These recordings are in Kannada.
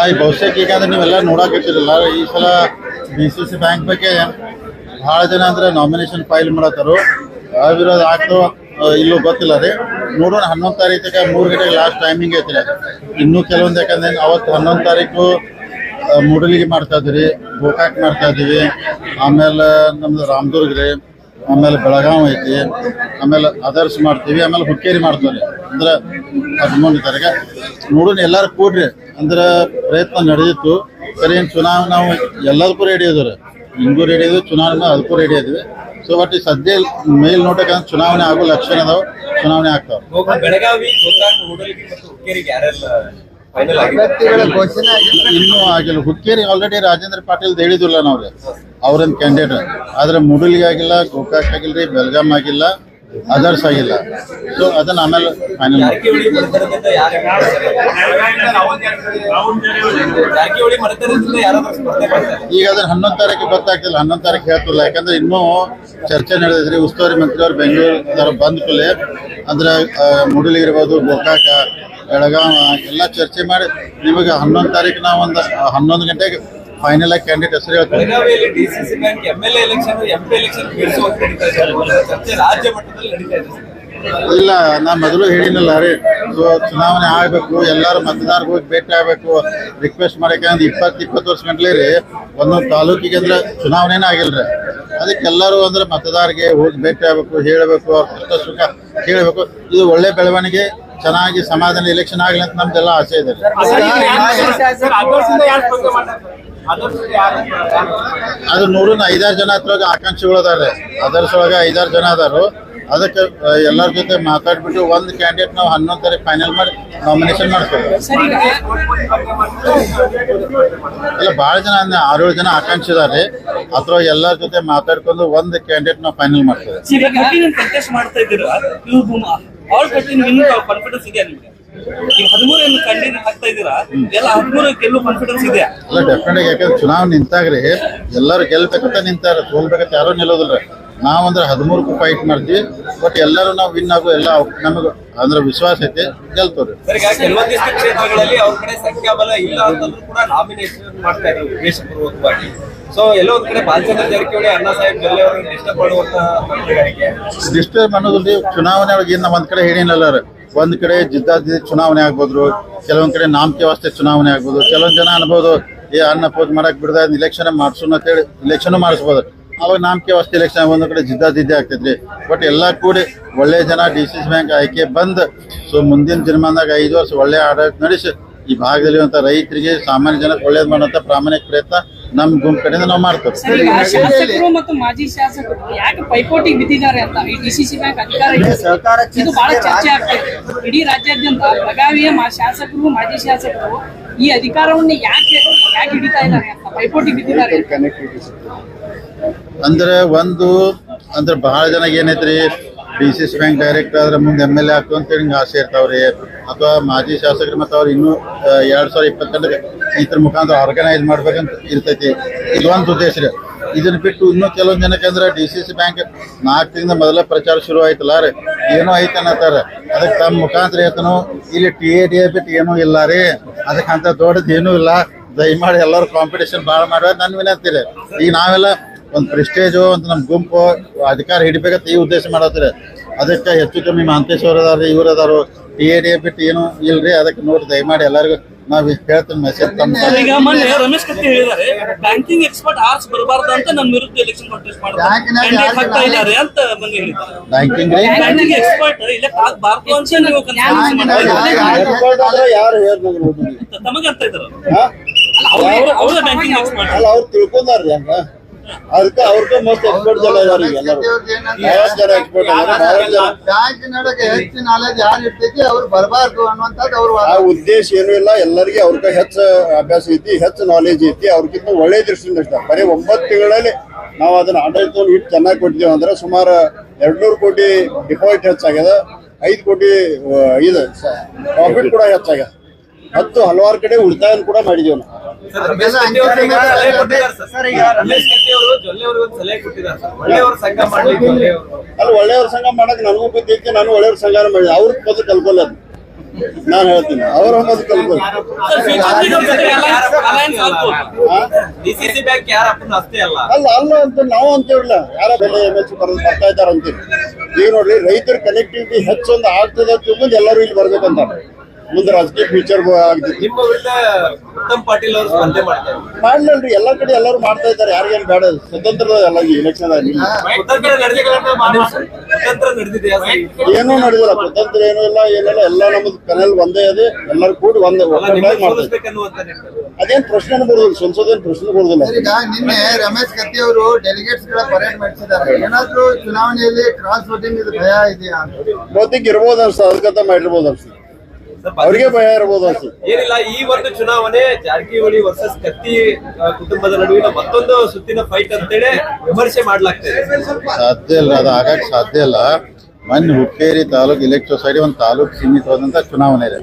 ಆಯ್ ಬಹುಶಃ ಈಗ ಅಂದ್ರೆ ನೀವೆಲ್ಲ ನೋಡಾಕತ್ತಿರಲ್ಲ ಈ ಸಲ ಬಿ ಸಿ ಸಿ ಬ್ಯಾಂಕ್ ಬಗ್ಗೆ ಬಹಳ ಜನ ಅಂದ್ರೆ ನಾಮಿನೇಷನ್ ಫೈಲ್ ಮಾಡತ್ತಾರು. ಅವಿರೋದು ಆಗ್ತೋ ಇಲ್ಲೂ ಗೊತ್ತಿಲ್ಲ ರೀ. ನೋಡೋಣ, ಹನ್ನೊಂದು ತಾರೀಕಿಗೆ ಮೂರು ಗಂಟೆಗೆ ಲಾಸ್ಟ್ ಟೈಮಿಂಗ್ ಐತಿ ರೀ ಇನ್ನೂ ಕೆಲವೊಂದು ಯಾಕಂದ್ರೆ ಅವತ್ತು ಹನ್ನೊಂದು ತಾರೀಕು ಮೂಡಲಿಗೆ ಮಾಡ್ತಾ ಇದ್ರಿ ಗೋಕಾಕ್ ಮಾಡ್ತಾ ಇದೀವಿ ಆಮೇಲೆ ನಮ್ದು ರಾಮದುರ್ಗ ರೀ. ಆಮೇಲೆ ಬೆಳಗಾವ್ ಐತಿ, ಆಮೇಲೆ ಅದರ್ಸ್ ಮಾಡ್ತೀವಿ, ಆಮೇಲೆ ಹುಕ್ಕೇರಿ ಮಾಡ್ತಾರೆ ಅಂದ್ರೆ ಹದಿಮೂರನೇ ತಾರೀಕು ನೋಡೋಣ ಎಲ್ಲಾರು ಕೂಡ್ರಿ. ಅಂದ್ರೆ ಪ್ರಯತ್ನ ನಡೆದಿತ್ತು. ಸರಿ ಚುನಾವಣೆ ನಾವು ಎಲ್ಲದಕ್ಕೂ ರೆಡಿ ಇದ್ದೀವಿ ಹಿಂಗೂ ರೆಡಿ ಇದ್ವಿ, ಚುನಾವಣೆ ಅದಕ್ಕೂ ರೆಡಿ ಇದ್ವಿ. ಸೊ ಬಟ್ ಈ ಸದ್ಯ ಮೇಲ್ ನೋಟಕ್ಕೆ ಚುನಾವಣೆ ಆಗೋ ಲಕ್ಷಣ ಅದಾವ, ಚುನಾವಣೆ ಆಗ್ತಾವ. ಅಭ್ಯರ್ಥಿಗಳ ಘೋಷಣೆ ಆಗಿಲ್ಲ ಇನ್ನೂ ಆಗಿಲ್ಲ. ಹುಕ್ಕೇರಿ ಆಲ್ರೆಡಿ ರಾಜೇಂದ್ರ ಪಾಟೀಲ್ ಹೇಳಿದಿಲ್ಲ ನಾವ್ರಿ. ಅವ್ರೊಂದು ಕ್ಯಾಂಡಿಡೇಟ್ ಆದ್ರೆ ಮುಡಲಿಗೆ ಆಗಿಲ್ಲ ಗೋಕಾಕ್ ಆಗಿಲ್ರಿ ಬೆಲ್ಗಾಮ್ ಆಗಿಲ್ಲ ಅದರ್ಸ್ ಆಗಿಲ್ಲ. ಸೊ ಅದನ್ನ ಆಮೇಲೆ ಫೈನಲ್ ಈಗ ಅದನ್ನ ಹನ್ನೊಂದು ತಾರೀಕು ಗೊತ್ತಾಗ್ತಿಲ್ಲ. ಹನ್ನೊಂದು ತಾರೀಕು ಹೇಳ್ತಿಲ್ಲ. ಯಾಕಂದ್ರೆ ಇನ್ನೂ ಚರ್ಚೆ ನಡೆದಿದ್ರಿ ಉಸ್ತುವಾರಿ ಮಂತ್ರಿ ಅವ್ರು ಬೆಂಗಳೂರು ಬಂದ ಕೂಡಲೇ ಅಂದ್ರೆ ಮುಡುಲಿಗಿರ್ಬೋದು ಗೋಕಾಕ ಬೆಳಗಾವ ಎಲ್ಲ ಚರ್ಚೆ ಮಾಡಿ ನಿಮಗೆ ಹನ್ನೊಂದು ತಾರೀಕು ನಾವು ಒಂದು ಹನ್ನೊಂದು ಗಂಟೆಗೆ ಫೈನಲ್ ಆಗಿ ಕ್ಯಾಂಡಿಡೇಟ್ ಹೆಸರು ಇದೆ. ಇಲ್ಲ ನಾ ಮೊದಲು ಹೇಳಿನಲ್ಲ ರೀ ಸೊ ಚುನಾವಣೆ ಆಗ್ಬೇಕು ಎಲ್ಲರೂ ಮತದಾರರಿಗೆ ಹೋಗಿ ಭೇಟಿ ಆಗ್ಬೇಕು ರಿಕ್ವೆಸ್ಟ್ ಮಾಡಕ್ಕೆ ಅಂದ್ರೆ ಇಪ್ಪತ್ತು ಇಪ್ಪತ್ತು ವರ್ಷ ಗಂಟ್ಲೆ ರೀ ಒಂದೊಂದು ತಾಲೂಕಿಗೆ ಅಂದ್ರೆ ಚುನಾವಣೆನೇ ಆಗಿಲ್ರಿ ಅದಕ್ಕೆ ಎಲ್ಲರೂ ಅಂದ್ರೆ ಮತದಾರರಿಗೆ ಹೋಗಿ ಭೇಟಿ ಆಗ್ಬೇಕು ಹೇಳಬೇಕು ಅವ್ರ ಕಷ್ಟ ಸುಖ ಕೇಳಬೇಕು. ಇದು ಒಳ್ಳೆ ಬೆಳವಣಿಗೆ ಚೆನ್ನಾಗಿ ಸಮಾಧಾನ ಎಲೆಕ್ಷನ್ ಆಗಲಿ ಅಂತ ನಮ್ದೆಲ್ಲ ಆಸೆ ಇದೆ. ಅದು ನೂರ ಐದಾರು ಜನ ಹತ್ರ ಆಕಾಂಕ್ಷಿಗಳು ಅದಾರೆ. ಅದರ್ಸ್ ಒಳಗೆ ಐದಾರು ಜನ ಅದಾರು. ಅದಕ್ಕೆ ಎಲ್ಲರ ಜೊತೆ ಮಾತಾಡ್ಬಿಟ್ಟು ಒಂದು ಕ್ಯಾಂಡಿಡೇಟ್ ನಾವು ಹನ್ನೊಂದು ತಾರೀಕು ಫೈನಲ್ ಮಾಡಿ ನಾಮಿನೇಷನ್ ಮಾಡ್ತೇವೆ ಇಲ್ಲ ಭಾಳ ಜನ ಅಂದ್ರೆ ಆರೇಳು ಜನ ಆಕಾಂಕ್ಷಿ ಇದಾರೆ. ಅದ್ರ ಎಲ್ಲರ ಜೊತೆ ಮಾತಾಡ್ಕೊಂಡು ಒಂದು ಕ್ಯಾಂಡಿಡೇಟ್ ನಾವು ಫೈನಲ್ ಮಾಡ್ತೇವೆ. ಆಲ್ ಕಟ್ಟಿನ ಇನ್ನೂ ಕಾನ್ಫಿಡೆನ್ಸ್ ಇದೆಯಾ ನಿಮ್ಗೆ? ಈಗ ಹದಿಮೂರು ಏನು ಕಂಡಿನ ಹಾಕ್ತಾ ಇದ್ದೀರಾ? ಎಲ್ಲ ಹದಿಮೂರು ಗೆಲ್ಲೋ ಕಾನ್ಫಿಡೆನ್ಸ್ ಇದೆಯಾ? ಅಲ್ಲ ಡೆಫಿನೆಟ್ ಯಾಕಂದ್ರೆ ಚುನಾವಣೆ ನಿಂತಾಗ್ರಿ ಎಲ್ಲರೂ ಗೆಲ್ಬೇಕಂತ ನಿಂತಾರ ಸೋಲ್ಬೇಕಂತ ಯಾರೂ ನಿಲ್ಲೋದಿಲ್ಲ ನಾವಂದ್ರೆ ಹದಿಮೂರಕ್ಕೂ ಫೈಟ್ ಮಾಡ್ತೀವಿ. ಬಟ್ ಎಲ್ಲರೂ ನಾವು ವಿನ್ ಆಗೋ ಎಲ್ಲ ನಮಗೆ ಅಂದ್ರೆ ವಿಶ್ವಾಸ ಐತಿ ಗೆಲ್ತವ್ರಿ. ಕೆಲವೊಂದಿಷ್ಟು ಕ್ಷೇತ್ರಗಳಲ್ಲಿ ಅವ್ರ ಕಡೆ ಸಂಖ್ಯಾಬಲ ಇಲ್ಲ ಅಂತಂದ್ರೂ ಕೂಡ ನಾಮಿನೇಷನ್ ಮಾಡ್ತಾ ಇದ್ರು ಉದ್ದೇಶಪೂರ್ವಕವಾಗಿ ಸೊ ಎಲ್ಲೋ ಒಂದ್ ಕಡೆ ಬಾಲಚಂದ್ರ ಜಾರಕಿಹೊಳಿ ಅಣ್ಣಾ ಸಾಹೇಬ್ ಜೊಲ್ಲೆ ಅವರನ್ನು ಇಷ್ಟಪಡುವಂತ ತಂತ್ರಗಾರಿಕೆ ಡಿಸ್ಟರ್ಬ್ ಅನ್ನೋದ್ರಲ್ಲಿ ಚುನಾವಣೆ ಒಳಗೆ ಇನ್ನ ಒಂದ್ ಕಡೆ ಹೇಳಿನಲ್ಲ. ಒಂದ್ ಕಡೆ ಜಿದ್ದಾದಿ ಚುನಾವಣೆ ಆಗ್ಬೋದು ಕೆಲವೊಂದ್ ಕಡೆ ನಾಮಕೆ ವಾಸ್ತೆ ಚುನಾವಣೆ ಆಗ್ಬೋದು ಕೆಲವೊಂದ್ ಜನ ಅನ್ಬೋದು ಏ ಅನ್ನ ಪೋಸ್ ಮಾಡಕ್ ಬಿಡದ ಇಲೆಕ್ಷನ್ ಮಾಡ್ಸೋಣ ಅಂತೇಳಿ ಇಲೆಕ್ಷನ್ ಮಾಡಿಸ್ಬೋದು. ಅವಾಗ ನಾಮಕೆ ವಸ್ತು ಎಲೆಕ್ಷನ್ ಒಂದು ಕಡೆ ಜಿದ್ದಾಜಿದ್ದಿ ಆಗ್ತೈತ್ರಿ. ಬಟ್ ಎಲ್ಲ ಕೂಡಿ ಒಳ್ಳೆ ಜನ ಡಿ ಸಿ ಬ್ಯಾಂಕ್ ಆಯ್ಕೆ ಬಂದ್ ಸೊ ಮುಂದಿನ ದಿನಮಾನದಾಗ ಐದು ವರ್ಷ ಒಳ್ಳೆ ಆಡಳಿತ ನಡೆಸಿ ಈ ಭಾಗದಲ್ಲಿರುವಂತ ರೈತರಿಗೆ ಸಾಮಾನ್ಯ ಜನಕ್ಕೆ ಒಳ್ಳೇದ್ ಮಾಡುವಂತ ಪ್ರಾಮಾಣಿಕ ಪ್ರಯತ್ನ ನಮ್ ಗುಂಪು ಕಡೆಯಿಂದ ನಾವು ಮಾಡ್ತೇವೆ. ಸರ್ ಈಗ ಶಾಸಕರು ಮತ್ತು ಮಾಜಿ ಶಾಸಕರು ಯಾಕೆ ಪೈಪೋಟಿ ಬಿದ್ದಿದ್ದಾರೆ ಅಂತ? ಈ ಡಿಸಿಸಿ ಬ್ಯಾಂಕ್ ಅಧಿಕಾರ ಇದೆ. ಸರ್ಕಾರ ಇದು ಬಹಳ ಚರ್ಚೆ ಆಗ್ತಿದೆ ಇಡೀ ರಾಜ್ಯಾದ್ಯಂತ ಬೆಳಗಾವಿಯ ಮಾ- ಶಾಸಕರು ಮಾಜಿ ಶಾಸಕರು ಈ ಅಧಿಕಾರವನ್ನು ಯಾಕೆ ಯಾಕೆ ಹಿಡಿತಾ ಇದ್ದಾರೆ ಅಂತ? ಪೈಪೋಟಿ ಬಿದ್ದಿದ್ದಾರೆ. ಅಂದ್ರೆ ಒಂದು, ಅಂದ್ರೆ ಬಹಳ ಜನ ಏನೈತ್ರಿ D C C bank direct ಆದ್ರೆ ಮುಂದೆ ಎಂ ಎಲ್ ಎ ಆಗ್ತು ಅಂತೇಳಿ ಹಿಂಗೆ ಆಸೆ ಇರ್ತಾವ್ರಿ. ಅಥವಾ ಮಾಜಿ ಶಾಸಕರು ಮತ್ತು ಅವ್ರು ಇನ್ನೂ ಎರಡು ಸಾವಿರ ಇಪ್ಪತ್ತೆರಡು ಇದ್ರ ಮುಖಾಂತರ ಆರ್ಗನೈಸ್ ಮಾಡ್ಬೇಕಂತ ಇರ್ತೈತಿ. ಇದೊಂದು ಉದ್ದೇಶ ರೀ. ಇದನ್ನ ಬಿಟ್ಟು ಇನ್ನೂ ಕೆಲವೊಂದು ಜನಕ್ಕೆ ಅಂದ್ರೆ ಡಿ ಸಿ ಸಿ ಬ್ಯಾಂಕ್ ನಾಲ್ಕು ತಿಂಗಳ ಮೊದಲ ಪ್ರಚಾರ ಶುರು ಆಯ್ತಲ್ಲ ರೀ. ಏನೋ ಐತೆ ಅನ್ನತ್ತಾರ. ಅದಕ್ಕೆ ತಮ್ಮ ಮುಖಾಂತರ ಹೇಳ್ತಾನು, ಇಲ್ಲಿ ಟಿ ಎ ಡಿ ಎ ಬಿಟ್ಟು ಏನೂ ಇಲ್ಲ ರೀ. ಅದಕ್ಕಂತ ದೊಡ್ಡದು ಏನೂ ಇಲ್ಲ. ದಯಮಾಡಿ ಎಲ್ಲರೂ ಕಾಂಪಿಟೇಷನ್ ಭಾಳ ಮಾಡುವ ನನ್ನ ವಿನಂತಿ ರೀ. ಈಗ ನಾವೆಲ್ಲ ಒಂದು ಪ್ರೆಸ್ಟೇಜು ಅಂತ ನಮ್ಮ ಗುಂಪು ಅಧಿಕಾರ ಹಿಡಿಬೇಕಂತ ಈ ಉದ್ದೇಶ ಮಾಡತ್ತಾರೆ. ಅದಕ್ಕೆ ಹೆಚ್ಚು ಕಮ್ಮಿ ಮಹಂತೇಶ್ ಅವ್ರು ಅದಾರ ಇವ್ರು ಅದಾರು. ಟಿ ಎ ಡಿ ಬಿಟ್ಟು ಏನು ಇಲ್ರಿ ಅದಕ್ಕೆ ನೋಡಿ ದಯಮಾಡಿ ಎಲ್ಲರಿಗೂ ನಾವು ಹೇಳ್ತೀನಿ ಮೆಸೇಜ್ ಈಗ ಮೊನ್ನೆ ರಮೇಶ್ ಕತ್ತಿ ಹೇಳಿದ್ದಾರೆ ಬ್ಯಾಂಕಿಂಗ್ ಎಕ್ಸ್ಪರ್ಟ್ ಆರ್ಸ್ ಬರಬಾರ್ದು ಅಂತ ನನ್ನ ವಿರುದ್ಧ ಎಲೆಕ್ಷನ್ ಕಾಂಟೆಸ್ಟ್ ಮಾಡ್ತಾರೆ. ಇದ್ದಾರೆ ಅಂತ ಮೊನ್ನೆ ಹೇಳಿದ್ದಾರೆ. ಬ್ಯಾಂಕಿಂಗ್ ಬ್ಯಾಂಕಿಂಗ್ ಎಕ್ಸ್ಪರ್ಟ್ ಇಲೆಕ್ಟ್ ಆಗಬಾರ್ದು ಅಂತ ನೀವು ತಮಗೆ ಅಂತ ಇದ್ದಾರೆ ಅವ್ರ ಅವ್ರ ಬ್ಯಾಂಕಿಂಗ್ ಎಕ್ಸ್ಪರ್ಟ್ ಅಲ್ಲ ಅವ್ರು ತಿಳ್ಕೊಂಡಾರ್ರಿ ಹಂಗ. ಅದಕ್ಕೆ ಅವ್ರಿಗೆ ಮಸ್ತ್ ಎಕ್ಸ್ಪರ್ಟ್ ಜನ ಇದಾರೆ ಬಹಳಷ್ಟು ಜನ ಎಕ್ಸ್ಪರ್ಟ್ ಬಹಳಷ್ಟು ಹೆಚ್ಚು ನಾಲೆಜ್ ಯಾರು ಇರ್ತೈತಿ ಅವ್ರು ಬರಬಾರ್ದು ಅನ್ನುವಂಥದ್ದು ಅವ್ರು ಆ ಉದ್ದೇಶ ಏನು ಇಲ್ಲ ಎಲ್ಲರಿಗೆ ಅವ್ರಿಗೆ ಹೆಚ್ಚು ಅಭ್ಯಾಸ ಐತಿ ಹೆಚ್ಚು ನಾಲೆಜ್ ಐತಿ ಅವ್ರಿಗಿಂತ ಒಳ್ಳೆ ದೃಷ್ಟಿಯಿಂದ ಇಷ್ಟ. ಬರೀ ಒಂಬತ್ತು ತಿಂಗಳಲ್ಲಿ ನಾವು ಅದನ್ನ ಆಡಳಿತವನ್ನು ಇಟ್ಟು ಚೆನ್ನಾಗಿ ಕೊಟ್ಟಿದ್ದೇವೆ ಅಂದ್ರೆ ಸುಮಾರು ಎರಡ್ನೂರು ಕೋಟಿ ಡಿಪಾಸಿಟ್ ಹೆಚ್ಚಾಗ್ಯದ ಐದು ಕೋಟಿ ಇದು ಪ್ರಾಫಿಟ್ ಕೂಡ ಹೆಚ್ಚಾಗ್ಯದ. ಹತ್ತು ಹಲವಾರು ಕಡೆ ಉಳಿತಾಯ ಕೂಡ ಮಾಡಿದ್ದೇವೆ ನಾವು. ರಮೇಶ್ ಕತ್ತಿ ಅವರು ಈಗ ಸಲಹೆ ಸರ್. ಈಗ ರಮೇಶ್ ಕತ್ತಿ ಅವರು ಜೊಲ್ಲೆ ಅವರಿಗೆ ಒಂದು ಸಲಹೆ ಕೊಟ್ಟಿದ್ದಾರೆ ಸರ್. ಒಳ್ಳೆಯವ್ರ ಸಂಘ ಮಾಡ್ಲಿ ಅಲ್ಲಿ ಒಳ್ಳೆಯವ್ರ ಸಂಘ ಮಾಡಕ್ ನನಗೂ ಬಿದ್ದಕ್ಕೆ ನಾನು ಒಳ್ಳೆಯವ್ರ ಸಂಘ ಮಾಡಿದೆ. ಅವ್ರ ಮೊದಲು ಕಲ್ಕೊಲ್ಲ ನಾನು ಹೇಳ್ತೀನಿ ಅವ್ರ ಮೊದಲು ಕಲ್ಕೊಲ್ಲ ಡಿಸಿಸಿ ಬ್ಯಾಂಕ್ ಯಾರಪ್ಪನ ಅಷ್ಟೇ ಅಲ್ಲ. ಅಲ್ಲ ಅಲ್ಲ ಅಂತ ನಾವು ಅಂತೇಳಿಲ್ಲ ಯಾರ ಬೆಲೆ ಎಂ ಎಸ್ ಬರೋದು ಬರ್ತಾ ಇದ್ದಾರೆ ಅಂತೀವಿ. ಈಗ ನೋಡ್ರಿ ರೈತರ ಕನೆಕ್ಟಿವಿಟಿ ಹೆಚ್ಚೊಂದು ಆಗ್ತದೆ ಅಂತ ಎಲ್ಲರೂ ಇಲ್ಲಿ ಬರ್ಬೇಕಂತ ಮುಂದೆ ರಾಜಕೀಯ ಫ್ಯೂಚರ್ ಆಗ್ತೈತಿ ನಿಮ್ಮ ವಿರುದ್ಧ ಉತ್ತಮ್ ಪಾಟೀಲ್ ಅವರು ಸ್ಪರ್ಧೆ ಮಾಡ್ತಾರೆ ಮಾಡ್ಲಲ್ರಿ ಎಲ್ಲಾ ಕಡೆ ಎಲ್ಲರೂ ಮಾಡ್ತಾ ಇದ್ದಾರೆ. ಯಾರಿಗೇನ್ ಬೇಡ ಸ್ವತಂತ್ರ ಎಲ್ಲ ಎಲೆಕ್ಷನ್ ಆಗಿ ಏನೂ ನಡೆದಿಲ್ಲ ಸ್ವತಂತ್ರ ಏನೂ ಇಲ್ಲ ಏನಿಲ್ಲ ಎಲ್ಲ ನಮ್ದು ಕನೆಲ್ ಒಂದೇ ಅದೇ ಎಲ್ಲರೂ ಕೂಡಿ ಒಂದೇ. ಅದೇನ್ ಪ್ರಶ್ನೆ ಬರುದಿಲ್ಲ ಸಂಸದೇನ್ ಪ್ರಶ್ನೆ ಬರುದಿಲ್ಲ ಈಗ ನಿನ್ನೆ ರಮೇಶ್ ಕತ್ತಿ ಅವರು ಡೆಲಿಗೇಟ್ಸ್ಗಳ ಪರೇಡ್ ಮಾಡಿಸಿದ್ದಾರೆ. ಏನಾದ್ರೂ ಚುನಾವಣೆಯಲ್ಲಿ ಕ್ರಾಸ್ ವೋಟಿಂಗ್ ಇದು ಭಯ ಇದೆಯಾ? ವೋಟಿಂಗ್ ಇರ್ಬೋದು ಅನ್ಸ ಅದಕ್ಕಂತ ಮಾಡಿರ್ಬೋದು ಅನ್ಸ ಅವ್ರಿಗೆ ಭಯ ಇರಬಹುದು ಏನಿಲ್ಲ ಈ ಒಂದು ಚುನಾವಣೆ ಜಾರಕಿಹೊಳಿ ವರ್ಸಸ್ ಕತ್ತಿ ಕುಟುಂಬದ ನಡುವಿನ ಮತ್ತೊಂದು ಸುತ್ತಿನ ಫೈಟ್ ಅಂತೇಳಿ ವಿಮರ್ಶೆ ಮಾಡ್ಲಾಗ್ತದೆ. ಸಾಧ್ಯ ಇಲ್ಲ ಅದು ಆಗಕ್ಕೆ ಸಾಧ್ಯ ಇಲ್ಲ. ಮೊನ್ನೆ ಹುಕ್ಕೇರಿ ತಾಲೂಕು ಇಲೆಕ್ಟ್ ಸೊಸೈಟಿ ಒಂದು ತಾಲೂಕು ಸೀಮಿತವಾದಂಥ ಚುನಾವಣೆ ಇದೆ.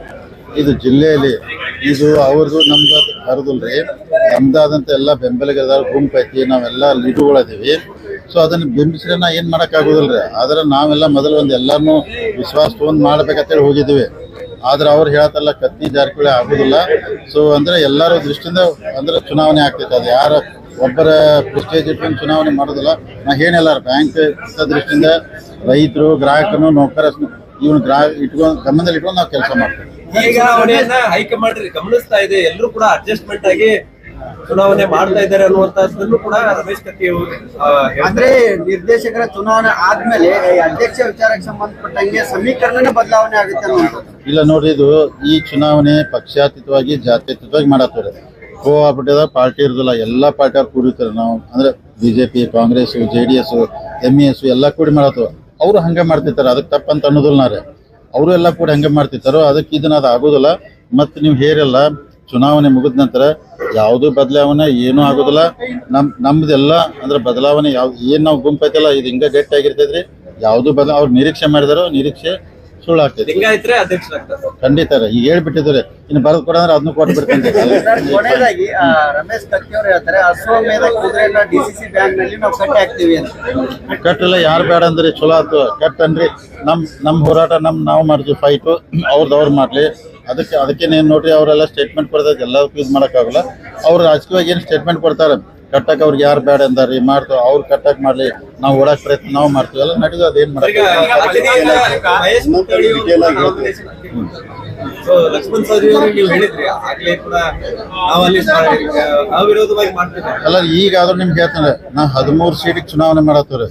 ಇದು ಜಿಲ್ಲೆಯಲ್ಲಿ ಇದು ಅವ್ರದ್ದು ನಮ್ದು ಹರದಿಲ್ರಿ ನಮ್ದಾದಂತ ಎಲ್ಲ ಬೆಂಬಲಿಗರ ಗುಂಪು ಐತಿ ನಾವೆಲ್ಲ ಲೀಡುಗಳಿದೀವಿ ಸೊ ಅದನ್ನ ಬಿಂಬಿಸಿದ್ರೆ ನಾ ಏನು ಮಾಡೋಕ್ಕಾಗೋದಿಲ್ರಿ ಆದ್ರೆ ನಾವೆಲ್ಲ ಮೊದಲು ಒಂದ್ ಎಲ್ಲರನ್ನೂ ವಿಶ್ವಾಸ ತೊಗೊಂಡು ಮಾಡ್ಬೇಕಂತೇಳಿ ಹೋಗಿದ್ದೀವಿ. ಆದ್ರೆ ಅವ್ರು ಹೇಳ್ತಲ್ಲ ಕತ್ತಿ ಜಾರಕಿಹೊಳಿ ಆಗುದಿಲ್ಲ. ಸೊ ಅಂದ್ರೆ ಎಲ್ಲರ ದೃಷ್ಟಿಯಿಂದ ಅಂದ್ರೆ ಚುನಾವಣೆ ಆಗ್ತೈತೆ. ಅದು ಯಾರ ಒಬ್ಬರ ಪ್ರೆಸ್ಟೇಜ್ ಇಟ್ಕೊಂಡು ಚುನಾವಣೆ ಮಾಡೋದಿಲ್ಲ. ನಾ ಏನಿಲ್ಲ ಬ್ಯಾಂಕ್ ದೃಷ್ಟಿಯಿಂದ ರೈತರು ಗ್ರಾಹಕರು ನೌಕರ ಇವನು ಗ್ರಾಹಕ ಇಟ್ಕೊಂಡು ಗಮನದಲ್ಲಿ ಇಟ್ಕೊಂಡು ನಾವು ಕೆಲಸ ಮಾಡ್ತೀವಿ. ಈಗ ಹೈಕಮಾಂಡ್ ಗಮನಿಸ್ತಾ ಇದೆ. ಎಲ್ಲರೂ ಕೂಡ ಅಡ್ಜಸ್ಟ್ಮೆಂಟ್ ಆಗಿ ಚುನಾವಣೆ ಮಾಡ್ತಾ ಇದ್ದಾರೆ ಅನ್ನುವಂತಹದ್ದನ್ನು ಕೂಡ ರಮೇಶ್ ಕತ್ತಿ ಅವರು ಅಂದ್ರೆ ನಿರ್ದೇಶಕರ ಚುನಾವಣೆ ಆದ್ಮೇಲೆ ಈ ಅಧ್ಯಕ್ಷ ವಿಚಾರಕ್ಕೆ ಸಂಬಂಧಪಟ್ಟಂಗೆ ಸಮೀಕರಣನೇ ಬದಲಾವಣೆ ಆಗುತ್ತೆ ಇಲ್ಲ ನೋಡ್ರಿ ಇದು ಈ ಚುನಾವಣೆ ಪಕ್ಷಾತೀತವಾಗಿ ಜಾತ್ಯತೀತವಾಗಿ ಮಾಡತ್ತಾರೆ ಕೋಆಪರೇಟಿವ್ ಪಾರ್ಟಿ ಇರೋದಿಲ್ಲ ಎಲ್ಲ ಪಾರ್ಟಿ ಅವ್ರು ಕೂಡಿರ್ತಾರೆ ನಾವು. ಅಂದ್ರೆ BJP Congress J D S M S ಎಲ್ಲ ಕೂಡಿ ಮಾಡತ್ತು ಅವರು ಹಂಗೆ ಮಾಡ್ತಿರ್ತಾರೆ ಅದಕ್ಕೆ ತಪ್ಪಂತ ಅನ್ನೋದಿಲ್ಲ ನಾರೇ ಅವರು ಎಲ್ಲ ಕೂಡ ಹಂಗೆ ಮಾಡ್ತಿರ್ತಾರೋ ಅದಕ್ಕೆ ಇದನ್ನ ಅದು ಆಗೋದಿಲ್ಲ ಮತ್ತೆ ನೀವು ಹೇರಲ್ಲ ಚುನಾವಣೆ ಮುಗಿದ ನಂತರ ಯಾವುದು ಬದಲಾವಣೆ ಏನೂ ಆಗೋದಿಲ್ಲ. ನಮ್ ನಮ್ದೆಲ್ಲ ಅಂದ್ರೆ ಬದಲಾವಣೆ ಯಾವ ಏನು ನಾವು ಗುಂಪೈತಲ್ಲ ಇದು ಹಿಂಗೆ ಗಟ್ಟಿಯಾಗಿರ್ತೈತ್ರಿ ಯಾವುದು ಬದಲ ಅವ್ರು ನಿರೀಕ್ಷೆ ಮಾಡಿದಾರೋ ನಿರೀಕ್ಷೆ ಸುಳ್ಳು ಆಗ್ತೈತಿ ಖಂಡಿತ ಈಗ ಹೇಳ್ಬಿಟ್ಟಿದ್ರೆ ಇನ್ನು ಬರೆದು ಕೊಡಂದ್ರೆ ಅದನ್ನು ಕೊಟ್ಬಿಡ್ತೀನಿ ಸರ್ ಕೊನೆಯದಾಗಿ ರಮೇಶ್ ಕತ್ತಿ ಅವರು ಹೇಳ್ತಾರೆ ಅಶ್ವಮೇಧ ಕುದುರೆನ ಡಿಸಿಸಿ ಬ್ಯಾಂಕ್ನಲ್ಲಿ ನಾವು ಕಟ್ಟಿ ಹಾಕ್ತೀವಿ ಅಂತ. ಕಟ್ಟೆಲ್ಲ ಯಾರು ಬೇಡ ಅಂದ್ರೆ ಚಲೋ ಆಯ್ತು ಕಟ್ ಅನ್ರಿ ನಮ್ ನಮ್ ಹೋರಾಟ ನಮ್ ನಾವು ಮಾಡ್ತೀವಿ ಫೈಟು ಅವ್ರದ್ದು ಅವ್ರು ಮಾಡ್ಲಿ. ಅದಕ್ಕೆ ಅದಕ್ಕೆ ನೀವು ನೋಡ್ರಿ ಅವರೆಲ್ಲ ಸ್ಟೇಟ್ಮೆಂಟ್ ಕೊಡ್ತಾರೆ ಎಲ್ಲದಕ್ಕೂ ಇದು ಮಾಡೋಕ್ಕಾಗಲ್ಲ. ಅವ್ರು ರಾಜಕೀಯವಾಗಿ ಏನು ಸ್ಟೇಟ್ಮೆಂಟ್ ಕೊಡ್ತಾರೆ? ಕಟ್ಟಕ್ಕೆ ಅವ್ರಿಗೆ ಯಾರು ಬೇಡ ಅಂದಾರಿ ಮಾಡ್ತಾವ ಅವ್ರು ಕಟ್ಟಕ್ಕೆ ಮಾಡ್ಲಿ ನಾವು ಓಡಾಕ್ ಪ್ರಯತ್ನ ನಾವು ಮಾಡ್ತೀವಿ. ಎಲ್ಲ ನಡೆದು ಅದೇನು ಮಾಡ್ತೀವಿ ಹೇಳ್ತಾರೆ. So, ಲಕ್ಷ್ಮಣ್ ಸವದಿ ನೀವು ಹೇಳಿದ್ರಿ ಆಗ್ಲೇ ಕೂಡ ನಾವಲ್ಲಿ ಅವಿರೋಧವಾಗಿ ಮಾಡ್ತಿದ್ದೇವೆ ಅಲ್ಲ ಈಗ ಆದ್ರೂ ನಿಮ್ಗೆ ಹೇಳ್ತಾನೆ ನಾ ಹದಿಮೂರು ಸೀಟಿಗೆ ಚುನಾವಣೆ ಮಾಡತ್ತವ್ರೆ.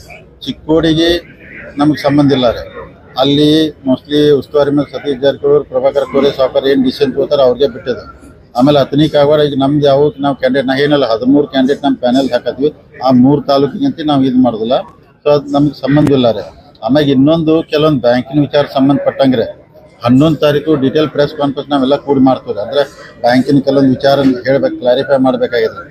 ಚಿಕ್ಕೋಡಿಗೆ ನಮ್ಗೆ ಸಂಬಂಧ ಇಲ್ಲ ರೀ. ಅಲ್ಲಿ ಮೋಸ್ಟ್ಲಿ ಉಸ್ತುವಾರಿ ಮೇಲೆ ಸತೀಶ್ ಜಾರಕಿಹೊಳಿ, ಪ್ರಭಾಕರ್ ಕೋರೆ, ಸಾಕರ್ ಏನು ಡಿಸಿಷನ್ ತಗೋತಾರೆ ಅವ್ರಿಗೆ ಬಿಟ್ಟಿದೆ. ಆಮೇಲೆ ಹತ್ತನೇ ಕಾಗವಾಡ ಈಗ ನಮ್ದು ಯಾವ ನಾವು ಕ್ಯಾಂಡಿಡೇಟ್ ನಾ ಏನಲ್ಲ, ಹದಿಮೂರು ಕ್ಯಾಂಡಿಡೇಟ್ ನಮ್ಮ ಪ್ಯಾನೆಲ್ ಹಾಕತ್ವಿ ಆ ಮೂರು ತಾಲೂಕಿಗಂತ ನಾವು ಇದು ಮಾಡೋದಿಲ್ಲ. ಸೊ ಅದು ನಮ್ಗೆ ಸಂಬಂಧ ರೀ. ಆಮೇಲೆ ಇನ್ನೊಂದು ಕೆಲವೊಂದು ಬ್ಯಾಂಕಿನ ವಿಚಾರ ಸಂಬಂಧಪಟ್ಟಂಗ್ರೆ. ಹನ್ನೊಂದು ತಾರೀಕು ಡಿಟೇಲ್ ಪ್ರೆಸ್ ಕಾನ್ಫರೆನ್ಸ್ ನಾವೆಲ್ಲ ಕೂಡಿ ಮಾಡ್ತೀವಿ ಅಂದ್ರೆ ಬ್ಯಾಂಕಿನ ಕೆಲವೊಂದು ವಿಚಾರ ಹೇಳ್ಬೇಕು ಕ್ಲಾರಿಫೈ ಮಾಡಬೇಕಾಗಿದೆ.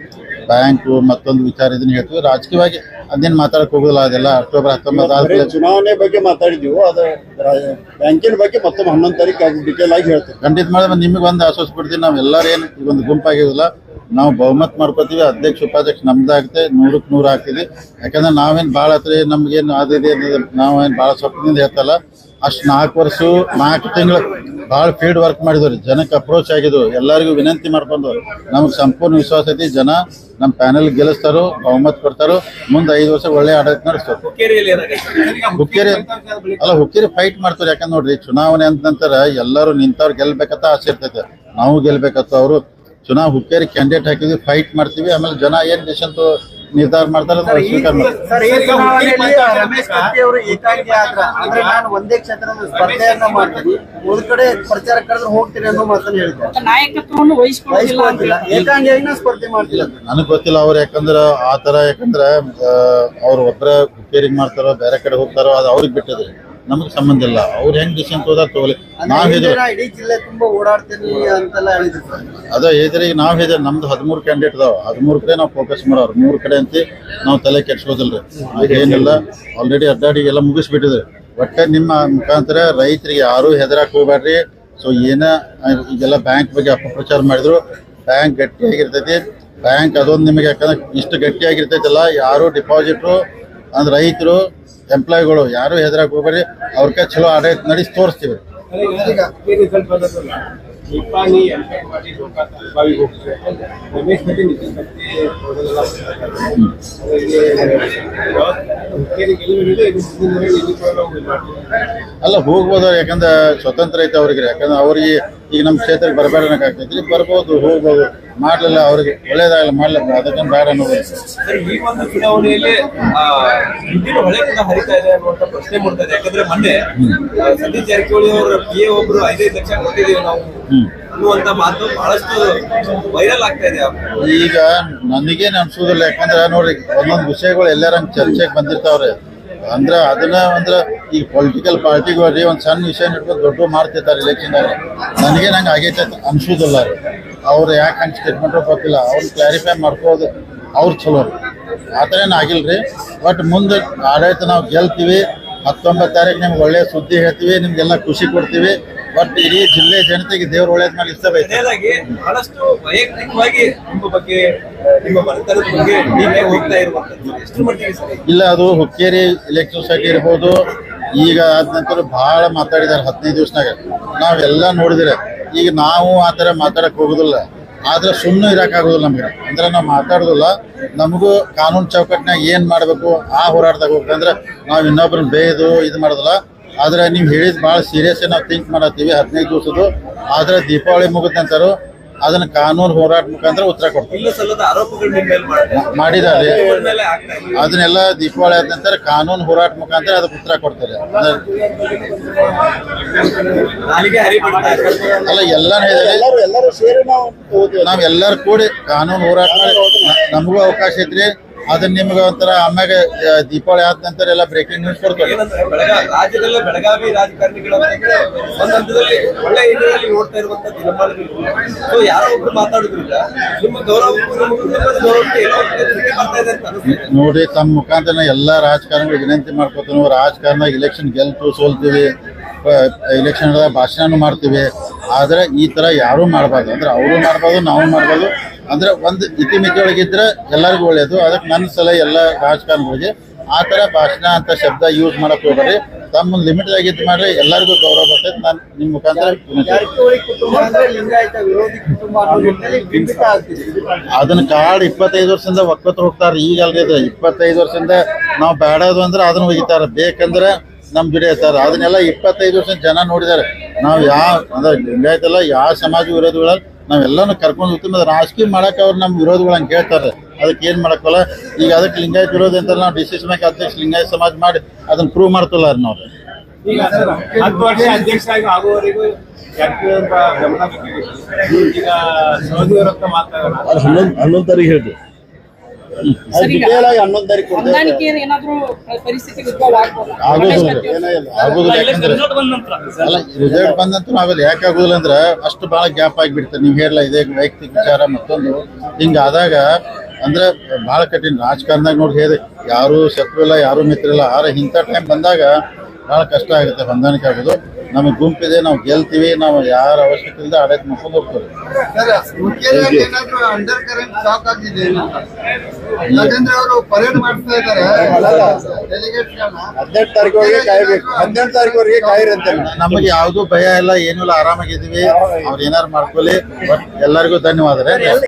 ಬ್ಯಾಂಕು ಮತ್ತೊಂದು ವಿಚಾರ ಇದನ್ನ ಹೇಳ್ತೀವಿ. ರಾಜಕೀಯವಾಗಿ ಅದೇನು ಮಾತಾಡಕ್ ಹೋಗುದಿಲ್ಲ ಅದೆಲ್ಲ ಅಕ್ಟೋಬರ್ ಹತ್ತೊಂಬತ್ತು ಬರೀ ಆದ್ಮೇಲೆ ಚುನಾವಣೆ ಬಗ್ಗೆ ಮಾತಾಡಿದ್ವಿ ಅದು ರಾ- ಬ್ಯಾಂಕಿನ ಬಗ್ಗೆ ಮತ್ತೊಮ್ಮೆ ಹನ್ನೊಂದು ತಾರೀಕು ಡಿಟೇಲ್ ಆಗಿ ಹೇಳ್ತೀವಿ ಖಂಡಿತ ಮಾಡಿದ್ರೆ ನಿಮಗೆ ಒಂದು ಆಶ್ವಾಸ ಕೊಡ್ತೀವಿ ನಾವು ಎಲ್ಲರೂ ಏನು ಈಗ ಒಂದು ಗುಂಪಾಗಿರೋದಿಲ್ಲ. ನಾವು ಬಹುಮತ ಮಾಡ್ಕೋತೀವಿ ಅಧ್ಯಕ್ಷ ಉಪಾಧ್ಯಕ್ಷ ನಮ್ದಾಗುತ್ತೆ ನೂರಕ್ಕೆ ನೂರು ಆಗ್ತೀವಿ. ಯಾಕಂದ್ರೆ ನಾವೇನು ಭಾಳ ಹತ್ರ ನಮ್ಗೇನು ಅದಿದೆ ಅನ್ನೋದು ನಾವೇನು ಭಾಳ ಸ್ವಪ್ನದಿಂದ ಹೇಳ್ತಲ್ಲ ಅಷ್ಟು ನಾಲ್ಕು ವರ್ಷ ನಾಲ್ಕು ತಿಂಗಳು ಭಾಳ ಫೀಲ್ಡ್ ವರ್ಕ್ ಮಾಡಿದ್ರು ಜನಕ್ಕೆ ಅಪ್ರೋಚ್ ಆಗಿದ್ರು ಎಲ್ಲರಿಗೂ ವಿನಂತಿ ಮಾಡ್ಕೊಂಡು ನಮ್ಗೆ ಸಂಪೂರ್ಣ ವಿಶ್ವಾಸ ಐತಿ. ಜನ ನಮ್ಮ ಪ್ಯಾನೆಲ್ ಗೆಲ್ಲಿಸ್ತಾರೋ ಬಹುಮತ ಕೊಡ್ತಾರೋ ಮುಂದೆ ಐದು ವರ್ಷ ಒಳ್ಳೆ ಆಡಳಿತ ನಡೆಸ್ತಾರೆ. ಹುಕ್ಕೇರಿ ಅಲ್ಲ ಹುಕ್ಕೇರಿ ಫೈಟ್ ಮಾಡ್ತಾರೆ. ಯಾಕಂದ್ರೆ ನೋಡ್ರಿ ಚುನಾವಣೆ ಅಂತ ನಂತರ ಎಲ್ಲರೂ ನಿಂತವ್ರು ಗೆಲ್ಬೇಕಂತ ಆಸೆ ಇರ್ತೈತೆ. ನಾವು ಗೆಲ್ಲಬೇಕಂತ ಅವರು. ಚುನಾವ್ ಹುಕ್ಕೇರಿ ಕ್ಯಾಂಡಿಡೇಟ್ ಹಾಕಿದ್ವಿ ಫೈಟ್ ಮಾಡ್ತೀವಿ. ಆಮೇಲೆ ಜನ ಏನ್ ಡಿಸಿಷನ್ ನಿರ್ಧಾರ ಮಾಡ್ತಾರೆ ಅದನ್ನ ಸ್ವೀಕಾರ ಮಾಡ್ತೀವಿ ಸರ್ ಈ ಚುನಾವಣೆಯಲ್ಲಿ ರಮೇಶ್ ಕತ್ತಿ ಅವರು ಏಕಾಂಗಿ ಆದ್ರ ಅಂದ್ರೆ ನಾನು ಒಂದೇ ಕ್ಷೇತ್ರದ ಸ್ಪರ್ಧೆಯನ್ನ ಮಾಡ್ತೀನಿ. ಒಂದ್ ಕಡೆ ಪ್ರಚಾರ ಕರೆದ್ರೆ ಹೋಗ್ತೀನಿ ಅನ್ನೋ ಮಾತನ್ನ ಹೇಳಿದ್ದಾರೆ. ನಾಯಕತ್ವವನ್ನು ವಹಿಸ್ಕೊಳ್ಳೋದಿಲ್ಲ ಅಂತ ವಹಿಸ್ಕೊಳ್ತಿಲ್ಲ ಏಕಾಂಗಿಯಾಗಿ ಸ್ಪರ್ಧೆ ಮಾಡ್ತಿಲ್ಲ. ನನಗೆ ಗೊತ್ತಿಲ್ಲ ಅವ್ರು ಯಾಕಂದ್ರೆ ಆ ತರ ಯಾಕಂದ್ರೆ ಅವ್ರ ಒಬ್ಬರ ಹುಕ್ಕೇರಿಗೆ ಮಾಡ್ತಾರೋ ಬೇರೆ ಕಡೆ ಹೋಗ್ತಾರೋ ಅದು ಅವ್ರಿಗೆ ಬಿಟ್ಟಿದೆ ನಮಗೆ ಸಂಬಂಧ ಇಲ್ಲ. ಅವ್ರು ಹೆಂಗ್ ಡಿಸಿಷನ್ ತಗೋದಾರ ತಗೋಲಿ. ನಾವ್ ಅಂದ್ರೆ ಹೇಳಿದ್ವಿ ನಾ ಇಡೀ ಜಿಲ್ಲೆ ತುಂಬಾ ಓಡಾಡ್ತೀನಿ ಅಂತೆಲ್ಲ ಹೇಳಿದ್ರು ಸರ್. ಅದ ನಾವ್ ಹೇಳಿದ್ರೆ ನಮ್ದು ಹದಿಮೂರು ಕ್ಯಾಂಡಿಡೇಟ್ ಅದಾವ ಹದಿಮೂರು ಕಡೆ ನಾವು ಫೋಕಸ್ ಮಾಡೋರು. ಮೂರು ಕಡೆ ಅಂತ ನಾವು ತಲೆ ಕೆಡ್ಸ್ಕೋದಿಲ್ರಿ ಈಗ ಏನಿಲ್ಲ. ಆಲ್ರೆಡಿ ಅಡ್ಡಾಡಿ ಎಲ್ಲ ಮುಗಿಸ್ಬಿಟ್ಟಿದ್ರಿ ಒಟ್ಟೆ ನಿಮ್ಮ ಮುಖಾಂತರ ರೈತರಿಗೆ ಯಾರು ಹೆದರಾಕ್ ಹೋಗ್ಬೇಡ್ರಿ ಸೊ ಏನ ಈಗೆಲ್ಲ ಬ್ಯಾಂಕ್ ಬಗ್ಗೆ ಅಪಪ್ರಚಾರ ಮಾಡಿದ್ರು. ಬ್ಯಾಂಕ್ ಗಟ್ಟಿಯಾಗಿರ್ತೈತಿ. ಬ್ಯಾಂಕ್ ಅದೊಂದು ನಿಮಗೆ ಯಾಕಂದ್ರೆ ಇಷ್ಟು ಗಟ್ಟಿಯಾಗಿರ್ತೈತಲ್ಲ ಯಾರು ಡಿಪಾಸಿಟ್ರು ಅಂದ್ರೆ ರೈತರು ಎಂಪ್ಲಾಯಿಗಳು ಯಾರು ಹೆದರಾಕ್ ಹೋಗ್ಬೇಡಿ. ಅವ್ರ ಕೈ ಚಲೋ ಆಡಳಿತ ನಡೆಸಿ ತೋರಿಸ್ತೀವಿ. ಅಲ್ಲ, ಹೋಗ್ಬೋದು. ಯಾಕಂದ್ರೆ ಸ್ವತಂತ್ರ ಐತೆ ಅವ್ರಿಗೆ. ಯಾಕಂದ್ರೆ ಅವ್ರಿಗೆ ಈಗ ನಮ್ಮ ಕ್ಷೇತ್ರಕ್ಕೆ ಬರಬೇಡ ಬರ್ಬೋದು, ಹೋಗ್ಬೋದು. ಮಾಡ್ಲಿಲ್ಲ ಅವ್ರಿಗೆ ಒಳ್ಳೇದಾಗಲ್ಲ ಮಾಡ್ಲಿಲ್ಲ ಅದಕ್ಕೇನು ಬೇಡ ಅನ್ನೋದು ಸರ್ ಈ ಒಂದು ಚುನಾವಣೆಯಲ್ಲಿ ಆ, ಹಿಂದಿನ ಹೊಳೆ ಕೂಡ ಹರಿತಾ ಇದೆ ಅನ್ನುವಂತ ಪ್ರಶ್ನೆ ಮೂಡ್ತಾ ಇದೆ. ಯಾಕಂದ್ರೆ ಮೊನ್ನೆ ಆ, ಸತೀಶ್ ಜಾರಕಿಹೊಳಿ ಅವರ ಪಿ ಎ ಒಬ್ರು ಐದೈದು ಲಕ್ಷ ಕೊಟ್ಟಿದೀವಿ ನಾವು. ಅನ್ನುವಂತ ಮಾತು ಬಹಳಷ್ಟು ವೈರಲ್ ಆಗ್ತಾ ಇದೆ. ಈಗ ನನಗೇನು ಅನ್ಸೋದಿಲ್ಲ ಯಾಕಂದ್ರೆ ನೋಡ್ರಿ ಒಂದೊಂದು ವಿಷಯಗಳು ಎಲ್ಲಾರ ಚರ್ಚೆಗೆ ಬಂದಿರ್ತಾವ್ರೆ. ಅಂದ್ರೆ ಅದನ್ನ ಅಂದ್ರೆ ಈಗ ಪೊಲಿಟಿಕಲ್ ಪಾರ್ಟಿಗಳು ಒಂದು ಸಣ್ಣ ವಿಷಯ ಹಿಡ್ಕೊಂಡು ದೊಡ್ಡ ಮಾಡ್ತಿರ್ತಾರೆ ಇಲೆಕ್ಷನ್ ನನಗೆ ನಂಗೆ ಆಗೈತೆ ಅಂತ ಅನ್ಸೋದಿಲ್ಲ. ರೀ ಅವ್ರು ಯಾಕೆ ಹಂಚಿ ಗೊತ್ತಿಲ್ಲ. ಅವ್ರು ಕ್ಲಾರಿಫೈ ಮಾಡ್ಕೋದು ಅವ್ರು ಚಲೋ ಆ ಥರ ಏನು ಆಗಿಲ್ಲ ರೀ ಬಟ್ ಮುಂದೆ ಆಡಳಿತ ನಾವು ಗೆಲ್ತೀವಿ. ಹತ್ತೊಂಬತ್ತು ತಾರೀಕು ನಿಮ್ಗೆ ಒಳ್ಳೆ ಸುದ್ದಿ ಹೇಳ್ತೀವಿ ನಿಮಗೆಲ್ಲ ಖುಷಿ ಕೊಡ್ತೀವಿ. ಬಟ್ ಇಡೀ ಜಿಲ್ಲೆ ಜನತೆಗೆ ದೇವ್ರ ಒಳ್ಳೇದ್ ಮೇಲೆ ಇಷ್ಟ ಬಹಳಷ್ಟು ವೈಯಕ್ತಿಕವಾಗಿ ನಿಮ್ಮ ಬಗ್ಗೆ ನಿಮ್ಮ ಬಗ್ಗೆ ನೀವೇ ಹೋಗ್ತಾ ಇರುವಂತದ್ದು. ಎಷ್ಟು ಮಟ್ಟಿಗೆ ಇಲ್ಲ ಅದು ಹುಕ್ಕೇರಿ ಎಲೆಕ್ಷನ್ ಸೊಸೈಟಿ ಇರ್ಬೋದು. ಈಗ ಆದ ನಂತರ ಬಹಳ ಮಾತಾಡಿದಾರೆ ಹದಿನೈದು ದಿವಸನಾಗ. ನಾವೆಲ್ಲ ನೋಡಿದ್ರೆ ಈಗ ನಾವು ಆ ಥರ ಮಾತಾಡಕ್ಕೆ ಹೋಗೋದಿಲ್ಲ. ಆದ್ರೆ ಸುಮ್ಮನೆ ಇರೋಕ್ಕಾಗೋದಿಲ್ಲ ನಮಗೆ. ಅಂದ್ರೆ ನಾವು ಮಾತಾಡೋದಿಲ್ಲ. ನಮಗೂ ಕಾನೂನು ಚೌಕಟ್ಟಿನಾಗ ಏನು ಮಾಡಬೇಕು, ಆ ಹೋರಾಟದಾಗ ಹೋಗ್ಬೇಕಂದ್ರೆ ನಾವು ಇನ್ನೊಬ್ರನ್ನ ಬೇಯೋದು ಇದು ಮಾಡೋದಿಲ್ಲ. ಆದರೆ ನೀವು ಹೇಳಿದ ಭಾಳ ಸೀರಿಯಸ್ ನಾವು ಥಿಂಕ್ ಮಾಡತ್ತೀವಿ ಹದಿನೈದು ದಿವಸದ್ದು. ಆದರೆ ದೀಪಾವಳಿ ಮುಗಿದ ನಂತರ ಅದನ್ನ ಕಾನೂನು ಹೋರಾಟ ಮುಖಾಂತರ ಉತ್ತರ ಕೊಡ್ತೀವಿ ಇಲ್ಲ ಸಲ್ಲದ ಆರೋಪಗಳು ನಿಮ್ಮ ಮೇಲೆ ಮಾಡ್ತಾರೆ ಮಾಡಿದ್ದಾರೆ ಅದನ್ನೆಲ್ಲ ದೀಪಾವಳಿ ಆದ ನಂತರ ಕಾನೂನು ಹೋರಾಟ ಮುಖಾಂತರ ಅದಕ್ಕೆ ಉತ್ತರ ಕೊಡ್ತಾರೆ. ಅಲ್ಲ ಎಲ್ಲರೂ ನಾವು ಎಲ್ಲರೂ ಕೂಡಿ ಕಾನೂನು ಹೋರಾಟ ಮಾಡಿ ನಮಗೂ ಅವಕಾಶ ಐತ್ರಿ ಅದನ್ನ ನಿಮ್ಗೆ ಒಂಥರ ಆಮ್ಯಾಗ ದೀಪಾವಳಿ ಆದ ನಂತರ ಎಲ್ಲ ಬ್ರೇಕಿಂಗ್ ನ್ಯೂಸ್ ಕೊಡ್ತಾರೆ. ರಾಜ್ಯದಲ್ಲೇ ಬೆಳಗಾವಿ ರಾಜಕಾರಣಿಗಳ ಒಂದ್ ಹಂತದಲ್ಲಿ ಒಳ್ಳೆ ನೋಡ್ತಾ ಇರುವಂತ ದಿನಮಾನಗಳು ಯಾರೋ ಒಬ್ರು ಮಾತಾಡೋದ್ರಿಂದ ನಿಮ್ಮ ನೋಡ್ರಿ ತಮ್ಮ ಮುಖಾಂತರ ಎಲ್ಲಾ ರಾಜಕಾರಣಿಗಳು ವಿನಂತಿ ಮಾಡ್ಕೊತೀವಿ ನಾವು ರಾಜಕಾರಣ ಇಲೆಕ್ಷನ್ ಗೆಲ್ತು ಸೋಲ್ತೀವಿ. ಇಲೆಕ್ಷನ್ ಭಾಷಣ ಮಾಡ್ತೀವಿ. ಆದ್ರೆ ಈ ತರ ಯಾರು ಮಾಡಬಾರ್ದು. ಅಂದ್ರೆ ಅವರು ಮಾಡ್ಬೋದು ನಾವು ಮಾಡ್ಬೋದು ಅಂದರೆ ಒಂದು ಇತಿಮಿತಿಯೊಳಗಿದ್ರೆ ಎಲ್ಲರಿಗೂ ಒಳ್ಳೆಯದು ಅದಕ್ಕೆ ನನ್ನ ಸಲ ಎಲ್ಲ ರಾಜಕಾರಣಿಗಳಿಗೆ ಆ ತರ ಭಾಷಣ ಅಂತ ಶಬ್ದ ಯೂಸ್ ಮಾಡಕ್ ಹೋಗ್ರಿ ತಮ್ಮ ಲಿಮಿಟ್ದಾಗ ಆಗಿದ್ದು ಮಾಡ್ರಿ ಎಲ್ಲರಿಗೂ ಗೌರವ ಬರ್ತೈತೆ ನಾನು ನಿಮ್ಮ ಮುಖಾಂತರ ಅದನ್ನ ಕಾರ್ಡ್ ಇಪ್ಪತ್ತೈದು ವರ್ಷದಿಂದ ಒಕ್ಕತ್ತು ಹೋಗ್ತಾರೆ. ಈಗ ಅಲ್ರಿ ಇದು ಇಪ್ಪತ್ತೈದು ವರ್ಷದಿಂದ ನಾವು ಬೇಡದು ಅಂದ್ರೆ ಅದನ್ನ ಒಗಿತಾರೆ. ಬೇಕಂದ್ರೆ ನಮ್ ಜೊತೆ ಸರ್ ಅದನ್ನೆಲ್ಲ ಇಪ್ಪತ್ತೈದು ವರ್ಷ ಜನ ನೋಡಿದ್ದಾರೆ. ನಾವು ಯಾವ ಅಂದ್ರೆ ಲಿಂಗಾಯತ ಎಲ್ಲ ಯಾವ ಸಮಾಜ ವಿರೋಧಿಗಳ ನಾವೆಲ್ಲಾನು ಕರ್ಕೊಂಡು ಹೋಗ್ತೀವಿ. ರಾಜಕೀಯ ಮಾಡಕ್ಕೆ ಅವ್ರು ನಮ್ಮ ವಿರೋಧಿಗಳು ಹಂಗೆ ಹೇಳ್ತಾರೆ. ಅದಕ್ಕೆ ಏನ್ ಮಾಡಕ್ಕಲ್ಲ ಈಗ ಅದಕ್ಕೆ ಲಿಂಗಾಯತ್ ವಿರೋಧಿ ಅಂತ ನಾವು ಡಿಸಿಷನ್ ಮೇಕ್ ಅಧ್ಯಕ್ಷ ಲಿಂಗಾಯತ ಸಮಾಜ ಮಾಡಿ ಅದನ್ನ ಪ್ರೂವ್ ಮಾಡ್ತಲ್ಲ ನಾವು. ಈಗ ಹತ್ತು ವರ್ಷ ಅಧ್ಯಕ್ಷರಾಗಿ ಆಗುವವರೆಗೂ ಹನ್ನೊಂದು ತಾರೀಕು ಹೇಳ್ರಿ ಸರ್, ಈಗ ಡಿಟೇಲ್ ಆಗಿ ಹನ್ನೊಂದು ತಾರೀಕು? ಆಗೋದಿಲ್ಲ. ರಿಸಲ್ಟ್ ಬಂದಂತೂ ಆಗೋದು ಯಾಕೆ ಆಗೋದಿಲ್ಲ ಅಂದ್ರೆ ಅಷ್ಟು ಬಹಳ ಗ್ಯಾಪ್ ಆಗಿಬಿಡ್ತಾರೆ ನೀವು ಹೇಳಲ್ಲ ಇದೇ ವೈಯಕ್ತಿಕ ವಿಚಾರ ಮತ್ತೊಂದು. ಹಿಂಗಾದಾಗ ಅಂದ್ರೆ ಬಹಳ ಕಠಿಣ. ರಾಜಕಾರಣದಾಗ ನೋಡಿ ಹೇಳಿ ಯಾರು ಶತ್ರು ಇಲ್ಲ ಯಾರು ಮಿತ್ರ ಇಲ್ಲ. ಆದ್ರೆ ಇಂಥ ಟೈಮ್ ಬಂದಾಗ ಬಹಳ ಕಷ್ಟ ಆಗುತ್ತೆ ಹೊಂದಾಣಿಕೆ ಆಗೋದು. ನಮಗೆ ಗುಂಪಿದೆ ನಾವು ಗೆಲ್ತೀವಿ ನಾವು ಯಾರ ಅವಶ್ಯಕತೆ ಇಲ್ಲದೆ ಆಡಕ್ಕೆ ಮುಕ್ಕೊಂಡು ಹೋಗ್ತೀವಿ ಸರ್ ಹುಕ್ಕೇರಿಯಲ್ಲಿ ಏನಾದ್ರು ಅಂಡರ್ ಕರೆಂಟ್ ಶಾಕ್ ಆಗಿದೆ ಏನು ಅಂತ? ಯಾಕಂದ್ರೆ ಅವರು ಪರೇಡ್ ಮಾಡ್ತಾ ಇದ್ದಾರೆ. ಡೆಲಿಗೇಟ್ಸ್ಗಳನ್ನ ಹದಿನೆಂಟು ತಾರೀಕುವರೆಗೆ ಕಾಯ್ಬೇಕು. ಹದಿನೆಂಟು ತಾರೀಕುವರೆಗೆ ಕಾಯಿರಿ ಅಂತ. ನಮಗೆ ಯಾವುದು ಭಯ ಇಲ್ಲ ಏನಿಲ್ಲ ಇಲ್ಲ ಆರಾಮಾಗಿದ್ದೀವಿ. ಅವ್ರು ಏನಾರು ಮಾಡ್ಕೊಳ್ಳಿ. ಬಟ್ ಎಲ್ಲರಿಗೂ ಧನ್ಯವಾದ ರೀ